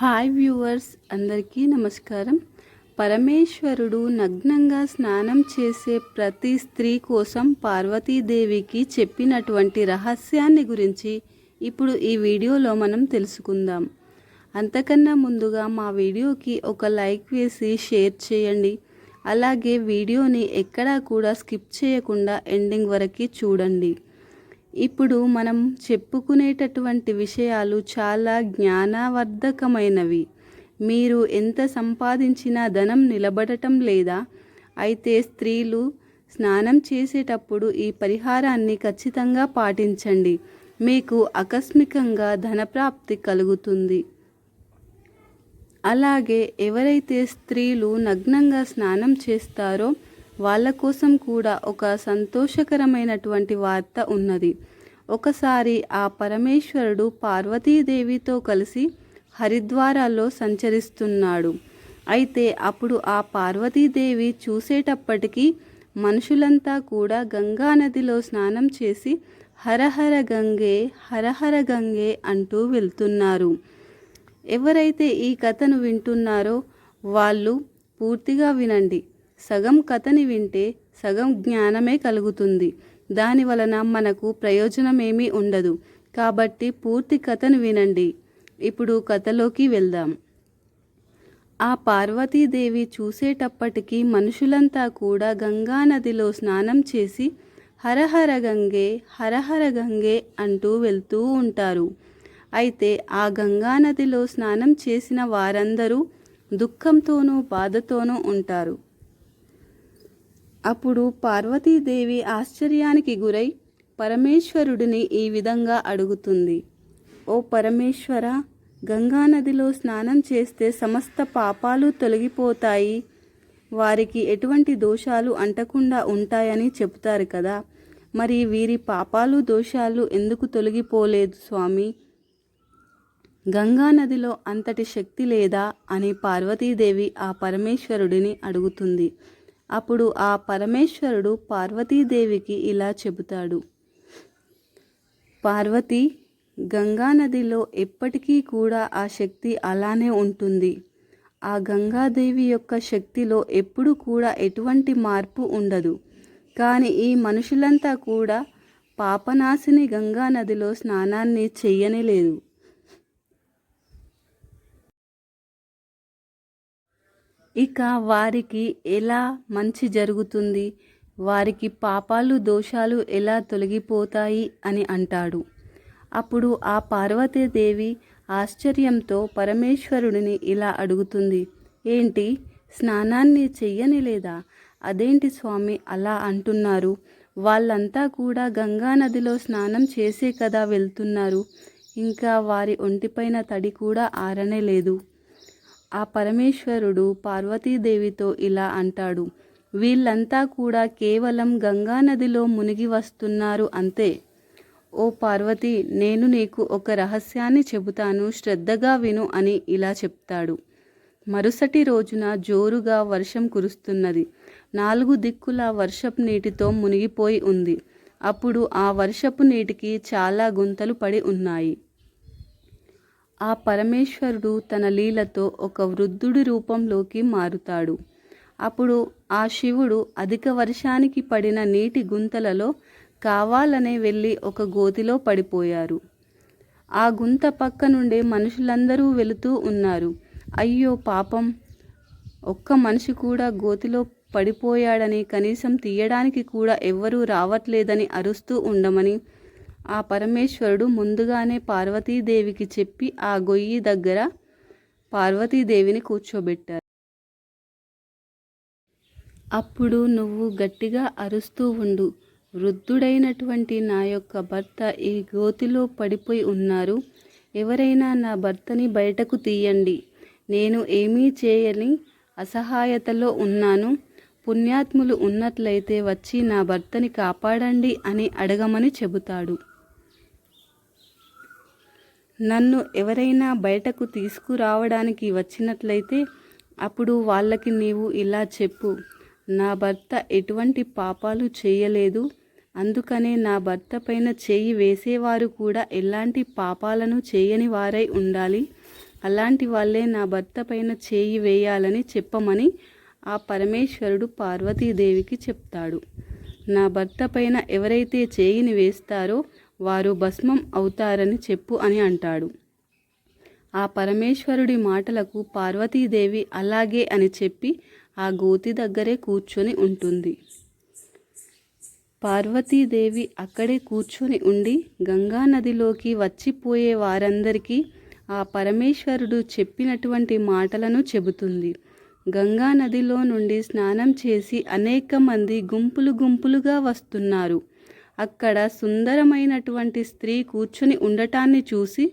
Hi viewers అందరికీ నమస్కారం. పరమేశ్వరుడు నగ్నంగా స్నానం చేసే ప్రతి స్త్రీ కోసం పార్వతీదేవికి చెప్పినటువంటి రహస్యాన్ని గురించి ఇప్పుడు ఈ వీడియోలో మనం తెలుసుకుందాం. అంతకన్నా ముందుగా మా వీడియోకి ఒక లైక్ వేసి షేర్ చేయండి. అలాగే వీడియోని ఎక్కడా కూడా స్కిప్ చేయకుండా ఎండింగ్ వరకు చూడండి. ఇప్పుడు మనం చెప్పుకునేటటువంటి విషయాలు చాలా జ్ఞానవర్ధకమైనవి. మీరు ఎంత సంపాదించినా ధనం నిలబడటం లేదా అయితే స్త్రీలు స్నానం చేసేటప్పుడు ఈ పరిహారాన్ని ఖచ్చితంగా పాటించండి. మీకు ఆకస్మికంగా ధనప్రాప్తి కలుగుతుంది. అలాగే ఎవరైతే స్త్రీలు నగ్నంగా స్నానం చేస్తారో వాళ్ళ కోసం కూడా ఒక సంతోషకరమైనటువంటి వార్త ఉన్నది. ఒకసారి ఆ పరమేశ్వరుడు పార్వతీదేవితో కలిసి హరిద్వారాల్లో సంచరిస్తున్నాడు. అయితే అప్పుడు ఆ పార్వతీదేవి చూసేటప్పటికీ మనుషులంతా కూడా గంగా నదిలో స్నానం చేసి హరహర గంగే హరహర గంగే అంటూ వెళ్తున్నారు. ఎవరైతే ఈ కథను వింటున్నారో వాళ్ళు పూర్తిగా వినండి. సగం కథని వింటే సగం జ్ఞానమే కలుగుతుంది. దాని వలన మనకు ప్రయోజనమేమీ ఉండదు. కాబట్టి పూర్తి కథను వినండి. ఇప్పుడు కథలోకి వెళ్దాం. ఆ పార్వతీదేవి చూసేటప్పటికీ మనుషులంతా కూడా గంగా నదిలో స్నానం చేసి హరహర గంగే హరహర గంగే అంటూ వెళ్తూ ఉంటారు. అయితే ఆ గంగా నదిలో స్నానం చేసిన వారందరూ దుఃఖంతోనూ బాధతోనూ ఉంటారు. అప్పుడు పార్వతీదేవి ఆశ్చర్యానికి గురై పరమేశ్వరుడిని ఈ విధంగా అడుగుతుంది. ఓ పరమేశ్వర గంగానదిలో స్నానం చేస్తే సమస్త పాపాలు తొలగిపోతాయి. వారికి ఎటువంటి దోషాలు అంటకుండా ఉంటాయని చెబుతారు కదా. మరి వీరి పాపాలు దోషాలు ఎందుకు తొలగిపోలేదు స్వామి? గంగానదిలో అంతటి శక్తి లేదా? అని పార్వతీదేవి ఆ పరమేశ్వరుడిని అడుగుతుంది. అప్పుడు ఆ పరమేశ్వరుడు పార్వతీదేవికి ఇలా చెబుతాడు. పార్వతి గంగానదిలో ఎప్పటికీ కూడా ఆ శక్తి అలానే ఉంటుంది. ఆ గంగాదేవి యొక్క శక్తిలో ఎప్పుడు కూడా ఎటువంటి మార్పు ఉండదు. కానీ ఈ మనుషులంతా కూడా పాపనాశిని గంగా నదిలో స్నానాన్ని చెయ్యనే లేదు. ఇక వారికి ఎలా మంచి జరుగుతుంది? వారికి పాపాలు దోషాలు ఎలా తొలగిపోతాయి అని అంటాడు. అప్పుడు ఆ పార్వతీదేవి ఆశ్చర్యంతో పరమేశ్వరుడిని ఇలా అడుగుతుంది. ఏంటి? స్నానాన్ని చెయ్యని లేదా? అదేంటి స్వామి అలా అంటున్నారు? వాళ్ళంతా కూడా గంగా నదిలో స్నానం చేసే కదా వెళ్తున్నారు. ఇంకా వారి ఒంటిపైన తడి కూడా ఆరనే లేదు. ఆ పరమేశ్వరుడు పార్వతీదేవితో ఇలా అంటాడు వీళ్ళంతా కూడా కేవలం గంగా నదిలో మునిగి వస్తున్నారు అంతే. ఓ పార్వతి నేను నీకు ఒక రహస్యాన్ని చెబుతాను శ్రద్ధగా విను అని ఇలా చెప్తాడు. మరుసటి రోజున జోరుగా వర్షం కురుస్తున్నది. నాలుగు దిక్కుల వర్షపు నీటితో మునిగిపోయి ఉంది. అప్పుడు ఆ వర్షపు నీటికి చాలా గుంతలు పడి ఉన్నాయి. ఆ పరమేశ్వరుడు తన లీలతో ఒక వృద్ధుడి రూపంలోకి మారుతాడు. అప్పుడు ఆ శివుడు అధిక వర్షానికి పడిన నీటి గుంతలలో కావాలనే వెళ్ళి ఒక గోతిలో పడిపోయారు. ఆ గుంత పక్క నుండే మనుషులందరూ వెళుతూ ఉన్నారు. అయ్యో పాపం! ఒక్క మనిషి కూడా గోతిలో పడిపోయాడని కనీసం తీయడానికి కూడా ఎవ్వరూ రావట్లేదని అరుస్తూ ఉండమని ఆ పరమేశ్వరుడు ముందుగానే పార్వతీదేవికి చెప్పి ఆ గొయ్యి దగ్గర పార్వతీదేవిని కూర్చోబెట్టారు. అప్పుడు నువ్వు గట్టిగా అరుస్తూ ఉండు. వృద్ధుడైనటువంటి నా యొక్క భర్త ఈ గోతిలో పడిపోయి ఉన్నారు. ఎవరైనా నా భర్తని బయటకు తీయండి. నేను ఏమీ చేయని అసహాయతలో ఉన్నాను. పుణ్యాత్ములు ఉన్నట్లయితే వచ్చి నా భర్తని కాపాడండి అని అడగమని చెబుతాడు. నన్ను ఎవరైనా బయటకు తీసుకురావడానికి వచ్చినట్లయితే అప్పుడు వాళ్ళకి నీవు ఇలా చెప్పు. నా భర్త ఎటువంటి పాపాలు చేయలేదు. అందుకనే నా భర్త పైన చేయి వేసేవారు కూడా ఎలాంటి పాపాలను చేయని వారై ఉండాలి. అలాంటి వాళ్ళే నా భర్త పైన చేయి వేయాలని చెప్పమని ఆ పరమేశ్వరుడు పార్వతీదేవికి చెప్తాడు. నా భర్త పైన ఎవరైతే చేయిని వేస్తారో వారు భస్మం అవుతారని చెప్పు అని అంటాడు. ఆ పరమేశ్వరుడి మాటలకు పార్వతీదేవి అలాగే అని చెప్పి ఆ గోతి దగ్గరే కూర్చొని ఉంటుంది. పార్వతీదేవి అక్కడే కూర్చొని ఉండి గంగా నదిలోకి వచ్చిపోయే వారందరికీ ఆ పరమేశ్వరుడు చెప్పినటువంటి మాటలను చెబుతుంది. గంగా నదిలో నుండి స్నానం చేసి అనేక మంది గుంపులు గుంపులుగా వస్తున్నారు. అక్కడ సుందరమైనటువంటి స్త్రీ కూర్చుని ఉండటాన్ని చూసి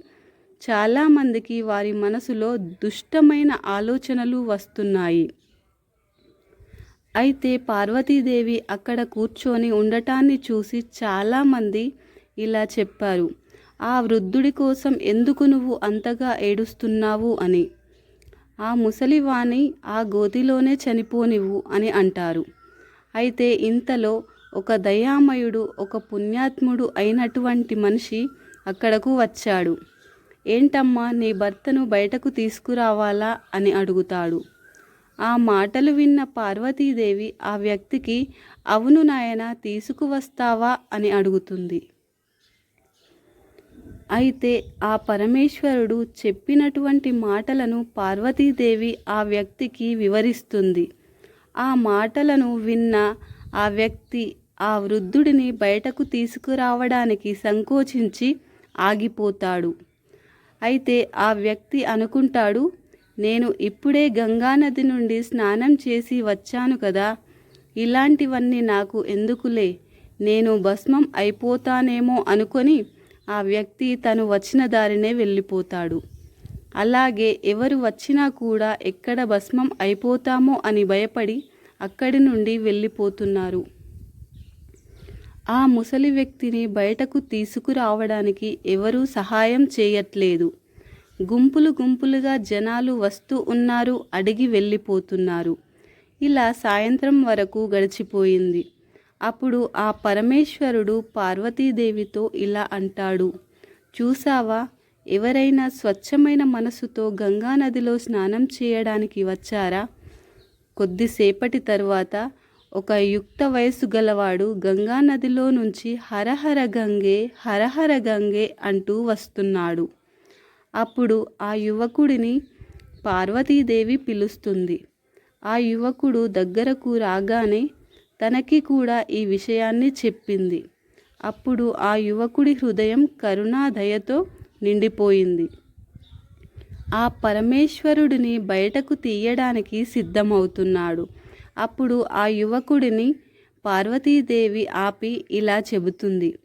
చాలామందికి వారి మనసులో దుష్టమైన ఆలోచనలు వస్తున్నాయి. అయితే పార్వతీదేవి అక్కడ కూర్చొని ఉండటాన్ని చూసి చాలామంది ఇలా చెప్పారు ఆ వృద్ధుడి కోసం ఎందుకు నువ్వు అంతగా ఏడుస్తున్నావు? అని. ఆ ముసలివాణి ఆ గోతిలోనే చనిపోనివ్వు అని అంటారు. అయితే ఇంతలో ఒక దయామయుడు ఒక పుణ్యాత్ముడు అయినటువంటి మనిషి అక్కడకు వచ్చాడు. ఏంటమ్మా నీ భర్తను బయటకు తీసుకురావాలా? అని అడుగుతాడు. ఆ మాటలు విన్న పార్వతీదేవి ఆ వ్యక్తికి అవును నాయన తీసుకువస్తావా? అని అడుగుతుంది. అయితే ఆ పరమేశ్వరుడు చెప్పినటువంటి మాటలను పార్వతీదేవి ఆ వ్యక్తికి వివరిస్తుంది. ఆ మాటలను విన్న ఆ వ్యక్తి ఆ వృద్ధుడిని బయటకు తీసుకురావడానికి సంకోచించి ఆగిపోతాడు. అయితే ఆ వ్యక్తి అనుకుంటాడు నేను ఇప్పుడే గంగానది నుండి స్నానం చేసి వచ్చాను కదా ఇలాంటివన్నీ నాకు ఎందుకులే? నేను భస్మం అయిపోతానేమో అనుకొని ఆ వ్యక్తి తను వచ్చిన దారినే వెళ్ళిపోతాడు. అలాగే ఎవరు వచ్చినా కూడా ఎక్కడ భస్మం అయిపోతామో అని భయపడి అక్కడి నుండి వెళ్ళిపోతున్నారు. ఆ ముసలి వ్యక్తిని బయటకు తీసుకురావడానికి ఎవరూ సహాయం చేయట్లేదు. గుంపులు గుంపులుగా జనాలు వస్తూ ఉన్నారు అడిగి వెళ్ళిపోతున్నారు. ఇలా సాయంత్రం వరకు గడిచిపోయింది. అప్పుడు ఆ పరమేశ్వరుడు పార్వతీదేవితో ఇలా అంటాడు చూసావా ఎవరైనా స్వచ్ఛమైన మనసుతో గంగానదిలో స్నానం చేయడానికి వచ్చారా? కొద్దిసేపటి తర్వాత ఒక యుక్త వయస్సు గలవాడు గంగానదిలో నుంచి హరహర గంగే హరహర గంగే అంటూ వస్తున్నాడు. అప్పుడు ఆ యువకుడిని పార్వతీదేవి పిలుస్తుంది. ఆ యువకుడు దగ్గరకు రాగానే తనకి కూడా ఈ విషయాన్ని చెప్పింది. అప్పుడు ఆ యువకుడి హృదయం కరుణాదయతో నిండిపోయింది. ఆ పరమేశ్వరుడిని బయటకు తీయడానికి సిద్ధమవుతున్నాడు. అప్పుడు ఆ యువకుడిని పార్వతీదేవి ఆపి ఇలా చెబుతుంది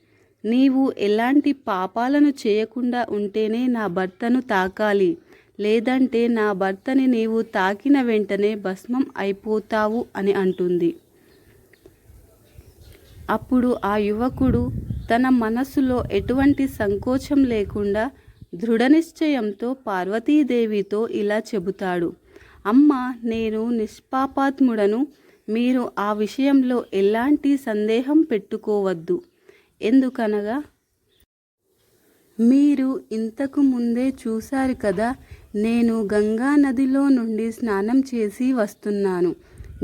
నీవు ఎలాంటి పాపాలను చేయకుండా ఉంటేనే నా భర్తను తాకాలి. లేదంటే నా భర్తని నీవు తాకిన వెంటనే భస్మం అయిపోతావు అని అంటుంది. అప్పుడు ఆ యువకుడు తన మనస్సులో ఎటువంటి సంకోచం లేకుండా దృఢనిశ్చయంతో పార్వతీదేవితో ఇలా చెబుతాడు. అమ్మ నేను నిష్పాపాత్ముడను. మీరు ఆ విషయంలో ఎలాంటి సందేహం పెట్టుకోవద్దు. ఎందుకనగా మీరు ఇంతకు ముందే చూశారు కదా నేను గంగా నదిలో నుండి స్నానం చేసి వస్తున్నాను.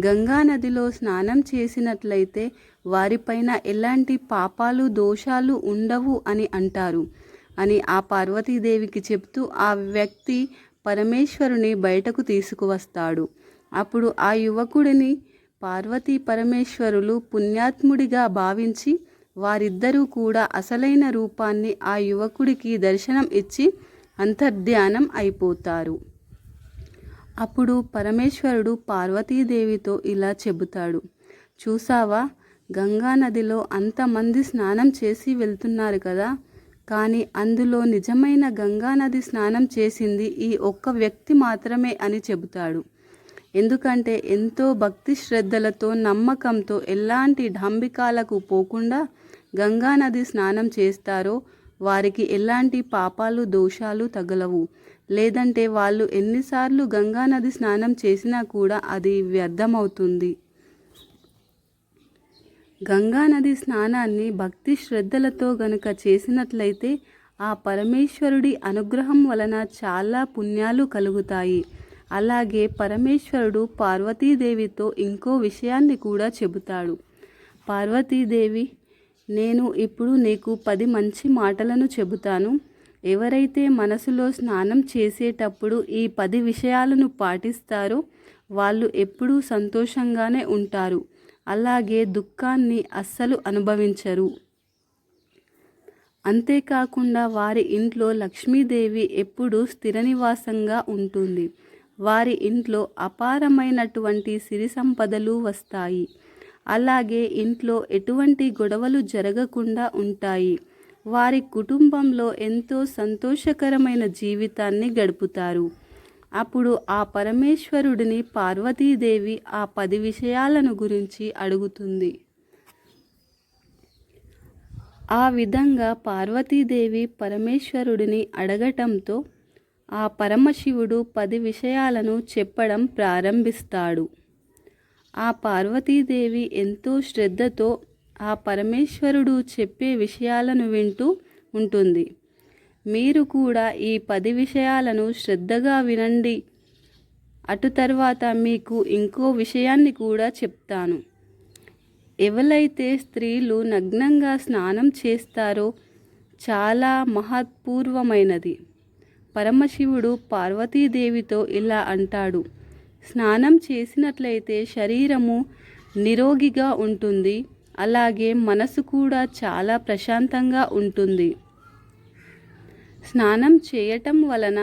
గంగా నదిలో స్నానం చేసినట్లయితే వారిపైన ఎలాంటి పాపాలు దోషాలు ఉండవు అని అంటారు. అని ఆ పార్వతీదేవికి చెప్తూ ఆ వ్యక్తి పరమేశ్వరుని బయటకు తీసుకువస్తాడు. అప్పుడు ఆ యువకుడిని పార్వతీ పరమేశ్వరులు పుణ్యాత్ముడిగా భావించి వారిద్దరూ కూడా అసలైన రూపాన్ని ఆ యువకుడికి దర్శనం ఇచ్చి అంతర్ధ్యానం అయిపోతారు. అప్పుడు పరమేశ్వరుడు పార్వతీదేవితో ఇలా చెబుతాడు. చూసావా గంగా నదిలో అంతమంది స్నానం చేసి వెళ్తున్నారు కదా కానీ అందులో నిజమైన గంగా నది స్నానం చేసింది ఈ ఒక్క వ్యక్తి మాత్రమే అని చెబుతాడు. ఎందుకంటే ఎంతో భక్తి శ్రద్ధలతో నమ్మకంతో ఎలాంటి ఢంబికాలకు పోకుండా గంగా నది స్నానం చేస్తారో వారికి ఎలాంటి పాపాలు దోషాలు తగలవు. లేదంటే వాళ్ళు ఎన్నిసార్లు గంగా నది స్నానం చేసినా కూడా అది వ్యర్థమవుతుంది. గంగా నది స్నానాన్ని భక్తి శ్రద్ధలతో గనుక చేసినట్లయితే ఆ పరమేశ్వరుడి అనుగ్రహం వలన చాలా పుణ్యాలు కలుగుతాయి. అలాగే పరమేశ్వరుడు పార్వతీదేవితో ఇంకో విషయాన్ని కూడా చెబుతాడు. పార్వతీదేవి నేను ఇప్పుడు నీకు పది మంచి మాటలను చెబుతాను. ఎవరైతే మనసులో స్నానం చేసేటప్పుడు ఈ పది విషయాలను పాటిస్తారో వాళ్ళు ఎప్పుడూ సంతోషంగానే ఉంటారు. అలాగే దుఃఖాన్ని అస్సలు అనుభవించరు. అంతేకాకుండా వారి ఇంట్లో లక్ష్మీదేవి ఎప్పుడూ స్థిర నివాసంగా ఉంటుంది. వారి ఇంట్లో అపారమైనటువంటి సిరి సంపదలు వస్తాయి. అలాగే ఇంట్లో ఎటువంటి గొడవలు జరగకుండా ఉంటాయి. వారి కుటుంబంలో ఎంతో సంతోషకరమైన జీవితాన్ని గడుపుతారు. అప్పుడు ఆ పరమేశ్వరుడిని పార్వతీదేవి ఆ పది విషయాలను గురించి అడుగుతుంది. ఆ విధంగా పార్వతీదేవి పరమేశ్వరుడిని అడగటంతో ఆ పరమశివుడు పది విషయాలను చెప్పడం ప్రారంభిస్తాడు. ఆ పార్వతీదేవి ఎంతో శ్రద్ధతో ఆ పరమేశ్వరుడు చెప్పే విషయాలను వింటూ ఉంటుంది. మీరు కూడా ఈ పది విషయాలను శ్రద్ధగా వినండి. అటు తర్వాత మీకు ఇంకో విషయాన్ని కూడా చెప్తాను. ఎవరైతే స్త్రీలు నగ్నంగా స్నానం చేస్తారో చాలా మహత్పూర్వమైనది. పరమశివుడు పార్వతీదేవితో ఇలా అంటాడు. స్నానం చేసినట్లయితే శరీరము నిరోగిగా ఉంటుంది. అలాగే మనసు కూడా చాలా ప్రశాంతంగా ఉంటుంది. స్నానం చేయటం వలన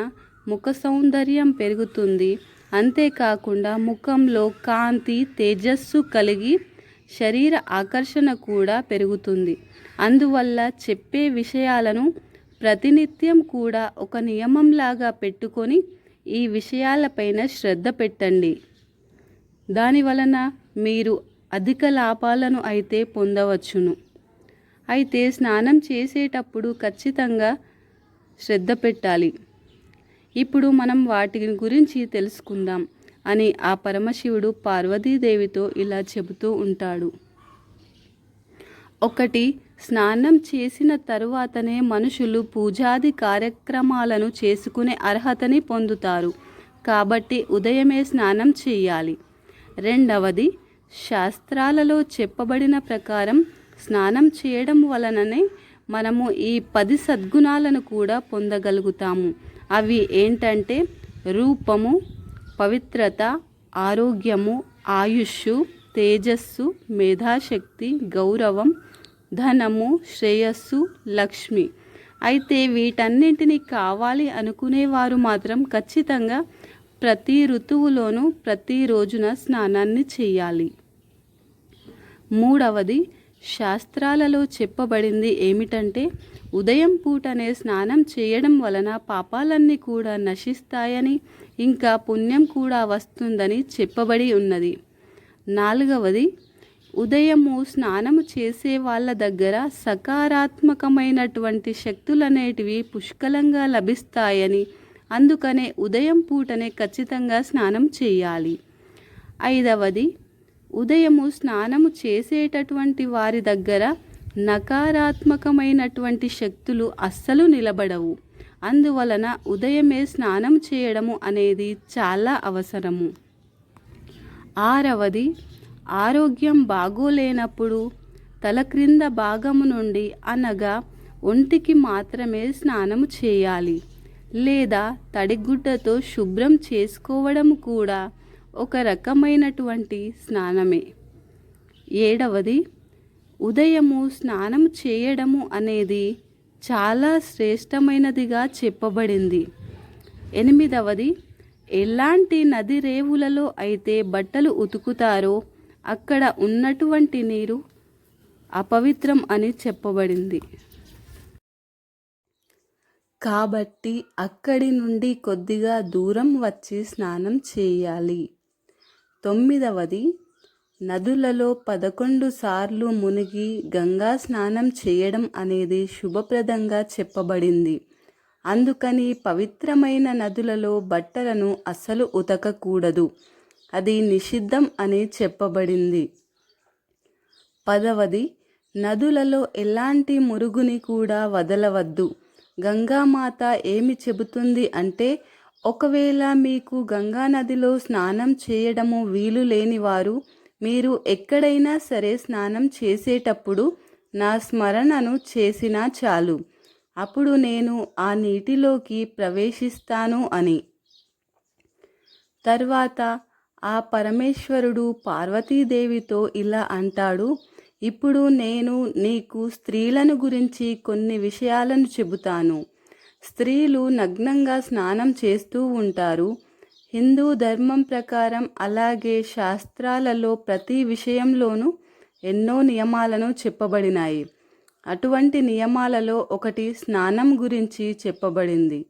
ముఖ సౌందర్యం పెరుగుతుంది. అంతేకాకుండా ముఖంలో కాంతి తేజస్సు కలిగి శరీర ఆకర్షణ కూడా పెరుగుతుంది. అందువల్ల చెప్పే విషయాలను ప్రతినిత్యం కూడా ఒక నియమంలాగా పెట్టుకొని ఈ విషయాలపైన శ్రద్ధ పెట్టండి. దాని వలన మీరు అధిక లాభాలను అయితే పొందవచ్చును. అయితే స్నానం చేసేటప్పుడు ఖచ్చితంగా శ్రద్ధ పెట్టాలి. ఇప్పుడు మనం వాటి గురించి తెలుసుకుందాం అని ఆ పరమశివుడు పార్వతీదేవితో ఇలా చెబుతూ ఉంటాడు. ఒకటి స్నానం చేసిన తరువాతనే మనుషులు పూజాది కార్యక్రమాలను చేసుకునే అర్హతని పొందుతారు. కాబట్టి ఉదయమే స్నానం చేయాలి. రెండవది శాస్త్రాలలో చెప్పబడిన ప్రకారం స్నానం చేయడం వలననే మనము ఈ పది సద్గుణాలను కూడా పొందగలుగుతాము. అవి ఏంటంటే రూపము పవిత్రత ఆరోగ్యము ఆయుష్ తేజస్సు మేధాశక్తి గౌరవం ధనము శ్రేయస్సు లక్ష్మి. అయితే వీటన్నింటినీ కావాలి అనుకునేవారు మాత్రం ఖచ్చితంగా ప్రతి ఋతువులోనూ ప్రతి రోజున స్నానాన్ని చేయాలి. మూడవది శాస్త్రాలలో చెప్పబడింది ఏమిటంటే ఉదయం పూటనే స్నానం చేయడం వలన పాపాలన్నీ కూడా నశిస్తాయని ఇంకా పుణ్యం కూడా వస్తుందని చెప్పబడి ఉన్నది. నాలుగవది ఉదయము స్నానము చేసే వాళ్ళ దగ్గర సకారాత్మకమైనటువంటి శక్తులనేటివి పుష్కలంగా లభిస్తాయని అందుకనే ఉదయం పూటనే ఖచ్చితంగా స్నానం చేయాలి. ఐదవది ఉదయము స్నానము చేసేటటువంటి వారి దగ్గర నకారాత్మకమైనటువంటి శక్తులు అస్సలు నిలబడవు. అందువలన ఉదయమే స్నానం చేయడము అనేది చాలా అవసరము. ఆరవది ఆరోగ్యం బాగోలేనప్పుడు తల క్రింద భాగము నుండి అనగా ఒంటికి మాత్రమే స్నానము చేయాలి. లేదా తడిగుడ్డతో శుభ్రం చేసుకోవడం కూడా ఒక రకమైనటువంటి స్నానమే. ఏడవది ఉదయము స్నానం చేయడము అనేది చాలా శ్రేష్టమైనదిగా చెప్పబడింది. ఎనిమిదవది ఎలాంటి నది రేవులలో అయితే బట్టలు ఉతుకుతారో అక్కడ ఉన్నటువంటి నీరు అపవిత్రం అని చెప్పబడింది. కాబట్టి అక్కడి నుండి కొద్దిగా దూరం వచ్చి స్నానం చేయాలి. తొమ్మిదవది. నదులలో పదకొండు సార్లు మునిగి గంగా స్నానం చేయడం అనేది శుభప్రదంగా చెప్పబడింది. అందుకని పవిత్రమైన నదులలో బట్టలను అస్సలు ఉతకకూడదు. అది నిషిద్ధం అని చెప్పబడింది. పదవది. నదులలో ఎలాంటి మురుగుని కూడా వదలవద్దు. గంగామాత ఏమి చెబుతుంది అంటే ఒకవేళ మీకు గంగా నదిలో స్నానం చేయడము వీలు లేని వారు మీరు ఎక్కడైనా సరే స్నానం చేసేటప్పుడు నా స్మరణను చేసినా చాలు. అప్పుడు నేను ఆ నీటిలోకి ప్రవేశిస్తాను అని. తర్వాత ఆ పరమేశ్వరుడు పార్వతీదేవితో ఇలా అంటాడు ఇప్పుడు నేను నీకు స్త్రీలను గురించి కొన్ని విషయాలను చెబుతాను. స్త్రీలు నగ్నంగా స్నానం చేస్తూ ఉంటారు. హిందూ ధర్మం ప్రకారం అలాగే శాస్త్రాలలో ప్రతి విషయంలోనూ ఎన్నో నియమాలను చెప్పబడినాయి. అటువంటి నియమాలలో ఒకటి స్నానం గురించి చెప్పబడింది.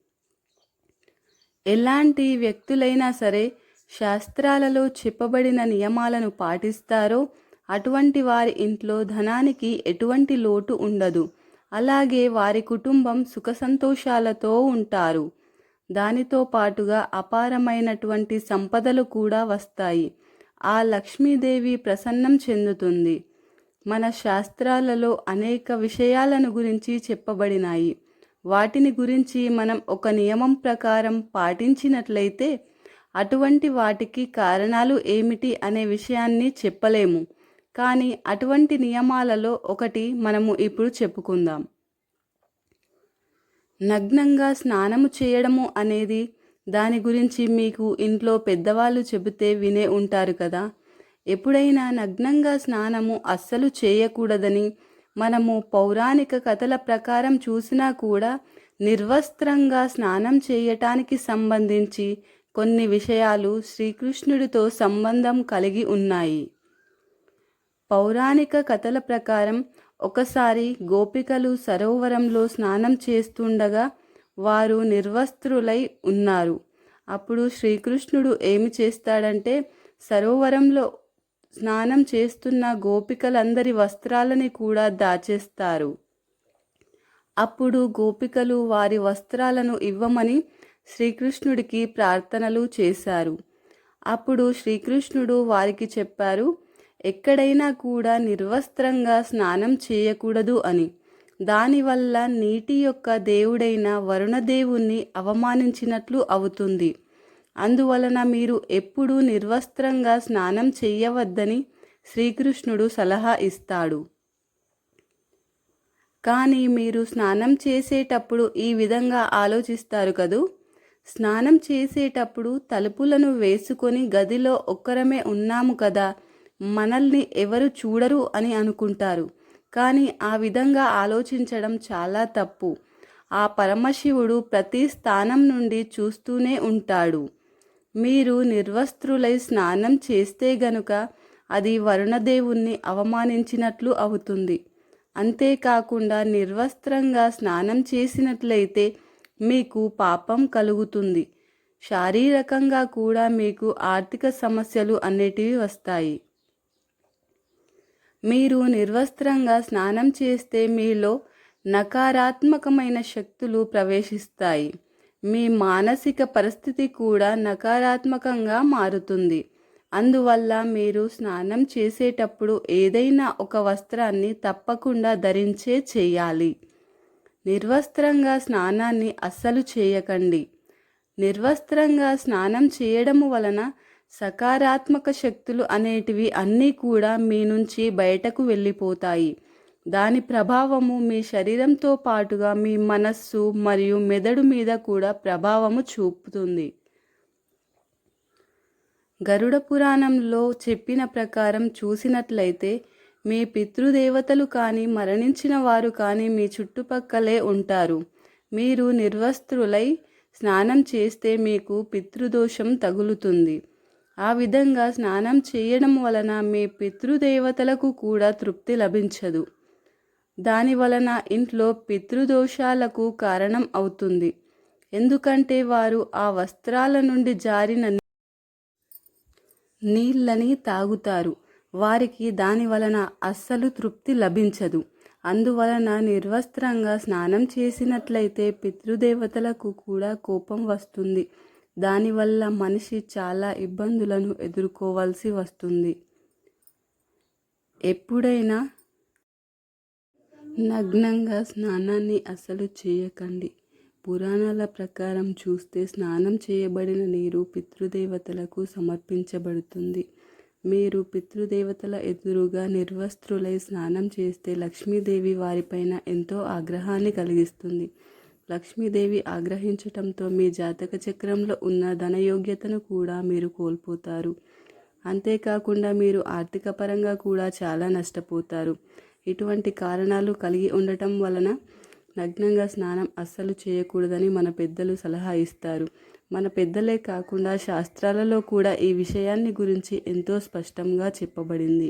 ఎలాంటి వ్యక్తులైనా సరే శాస్త్రాలలో చెప్పబడిన నియమాలను పాటిస్తారో అటువంటి వారి ఇంట్లో ధనానికి ఎటువంటి లోటు ఉండదు. అలాగే వారి కుటుంబం సుఖ సంతోషాలతో ఉంటారు. దానితో పాటుగా అపారమైనటువంటి సంపదలు కూడా వస్తాయి. ఆ లక్ష్మీదేవి ప్రసన్నం చెందుతుంది. మన శాస్త్రాలలో అనేక విషయాలను గురించి చెప్పబడినాయి. వాటిని గురించి మనం ఒక నియమం ప్రకారం పాటించినట్లయితే అటువంటి వాటికి కారణాలు ఏమిటి అనే విషయాన్ని చెప్పలేము. కానీ అటువంటి నియమాలలో ఒకటి మనము ఇప్పుడు చెప్పుకుందాం. నగ్నంగా స్నానము చేయడము అనేది దాని గురించి మీకు ఇంట్లో పెద్దవాళ్ళు చెబితే వినే ఉంటారు కదా. ఎప్పుడైనా నగ్నంగా స్నానము అస్సలు చేయకూడదని మనము పౌరాణిక కథల ప్రకారం చూసినా కూడా నిర్వస్త్రంగా స్నానం చేయటానికి సంబంధించి కొన్ని విషయాలు శ్రీకృష్ణుడితో సంబంధం కలిగి ఉన్నాయి. పౌరాణిక కథల ప్రకారం ఒకసారి గోపికలు సరోవరంలో స్నానం చేస్తుండగా వారు నిర్వస్త్రులై ఉన్నారు. అప్పుడు శ్రీకృష్ణుడు ఏమి చేస్తాడంటే సరోవరంలో స్నానం చేస్తున్న గోపికలందరి వస్త్రాలని కూడా దాచేస్తారు. అప్పుడు గోపికలు వారి వస్త్రాలను ఇవ్వమని శ్రీకృష్ణుడికి ప్రార్థనలు చేశారు. అప్పుడు శ్రీకృష్ణుడు వారికి చెప్పారు ఎక్కడైనా కూడా నిర్వస్త్రంగా స్నానం చేయకూడదు అని. దానివల్ల నీటి యొక్క దేవుడైన వరుణదేవుణ్ణి అవమానించినట్లు అవుతుంది. అందువలన మీరు ఎప్పుడూ నిర్వస్త్రంగా స్నానం చేయవద్దని శ్రీకృష్ణుడు సలహా ఇస్తాడు. కానీ మీరు స్నానం చేసేటప్పుడు ఈ విధంగా ఆలోచిస్తారు కదూ? స్నానం చేసేటప్పుడు తలుపులను వేసుకొని గదిలో ఒక్కరమే ఉన్నాము కదా మనల్ని ఎవరు చూడరు అని అనుకుంటారు. కానీ ఆ విధంగా ఆలోచించడం చాలా తప్పు. ఆ పరమశివుడు ప్రతి స్థానం నుండి చూస్తూనే ఉంటాడు. మీరు నిర్వస్త్రులై స్నానం చేస్తే గనుక అది వరుణదేవుణ్ణి అవమానించినట్లు అవుతుంది. అంతేకాకుండా నిర్వస్త్రంగా స్నానం చేసినట్లయితే మీకు పాపం కలుగుతుంది. శారీరకంగా కూడా మీకు ఆర్థిక సమస్యలు అనేటివి వస్తాయి. మీరు నిర్వస్త్రంగా స్నానం చేస్తే మీలో నకారాత్మకమైన శక్తులు ప్రవేశిస్తాయి. మీ మానసిక పరిస్థితి కూడా నకారాత్మకంగా మారుతుంది. అందువల్ల మీరు స్నానం చేసేటప్పుడు ఏదైనా ఒక వస్త్రాన్ని తప్పకుండా ధరించే చేయాలి. నిర్వస్త్రంగా స్నానాన్ని అస్సలు చేయకండి. నిర్వస్త్రంగా స్నానం చేయడము వలన సకారాత్మక శక్తులు అనేటివి అన్నీ కూడా మీ నుంచి బయటకు వెళ్ళిపోతాయి. దాని ప్రభావము మీ శరీరంతో పాటుగా మీ మనస్సు మరియు మెదడు మీద కూడా ప్రభావము చూపుతుంది. గరుడ పురాణంలో చెప్పిన ప్రకారం చూసినట్లయితే మీ పితృదేవతలు కానీ మరణించిన వారు కానీ మీ చుట్టుపక్కలే ఉంటారు. మీరు నిర్వస్త్రులై స్నానం చేస్తే మీకు పితృదోషం తగులుతుంది. ఆ విధంగా స్నానం చేయడం వలన మీ పితృదేవతలకు కూడా తృప్తి లభించదు. దాని వలన ఇంట్లో పితృదోషాలకు కారణం అవుతుంది. ఎందుకంటే వారు ఆ వస్త్రాల నుండి జారిన నీళ్ళని తాగుతారు. వారికి దాని వలన అస్సలు తృప్తి లభించదు. అందువలన నిర్వస్త్రంగా స్నానం చేసినట్లయితే పితృదేవతలకు కూడా కోపం వస్తుంది. దానివల్ల మనిషి చాలా ఇబ్బందులను ఎదుర్కోవాల్సి వస్తుంది. ఎప్పుడైనా నగ్నంగా స్నానాన్ని అస్సలు చేయకండి. పురాణాల ప్రకారం చూస్తే స్నానం చేయబడిన నీరు పితృదేవతలకు సమర్పించబడుతుంది. మీరు పితృదేవతల ఎదురుగా నిర్వస్త్రులై స్నానం చేస్తే లక్ష్మీదేవి వారిపైన ఎంతో ఆగ్రహాన్ని కలిగిస్తుంది. లక్ష్మీదేవి ఆగ్రహించటంతో మీ జాతక చక్రంలో ఉన్న ధనయోగ్యతను కూడా మీరు కోల్పోతారు. అంతేకాకుండా మీరు ఆర్థిక పరంగా కూడా చాలా నష్టపోతారు. ఇటువంటి కారణాలు కలిగి ఉండటం వలన నగ్నంగా స్నానం అస్సలు చేయకూడదని మన పెద్దలు సలహా ఇస్తారు. మన పెద్దలే కాకుండా శాస్త్రాలలో కూడా ఈ విషయాన్ని గురించి ఎంతో స్పష్టంగా చెప్పబడింది.